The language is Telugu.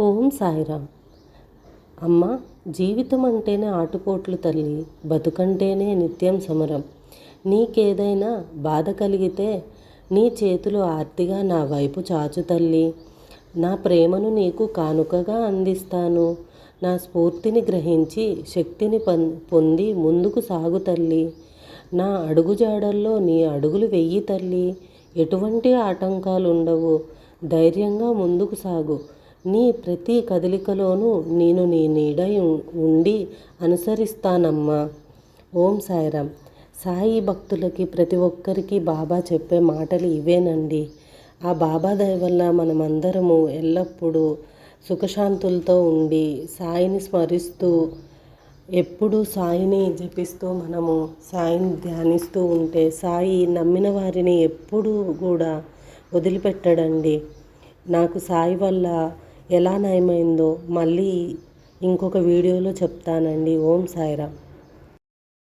ఓం సాయిరామ్. అమ్మ జీవితం అంటేనే ఆటుపోట్లు తల్లి బతుకంటేనే నిత్యం సమరం. నీకేదైనా బాధ కలిగితే నీ చేతులు ఆర్తిగా నా వైపు చాచు తల్లి. నా ప్రేమను నీకు కానుకగా అందిస్తాను. నా స్ఫూర్తిని గ్రహించి శక్తిని పొంది ముందుకు సాగు తల్లి. నా అడుగుజాడల్లో నీ అడుగులు వెయ్యి తల్లి. ఎటువంటి ఆటంకాలు ఉండవు ధైర్యంగా ముందుకు సాగు. నీ ప్రతి కదలికలోనూ నేను నీ నీడ ఉండి అనుసరిస్తానమ్మా. ఓం సాయిరామ్. సాయి భక్తులకి ప్రతి ఒక్కరికి బాబా చెప్పే మాటలు ఇవేనండి. ఆ బాబా దయ వల్ల మనమందరము ఎల్లప్పుడూ సుఖశాంతులతో ఉండి సాయిని స్మరిస్తూ ఎప్పుడూ సాయిని జపిస్తూ మనము సాయిని ధ్యానిస్తూ ఉంటే సాయి నమ్మిన వారిని ఎప్పుడూ కూడా వదిలిపెట్టడండి. నాకు సాయి వల్ల ఎలా నయమైందో మళ్ళీ ఇంకొక వీడియోలో చెప్తానండి. ఓం సాయిరామ్.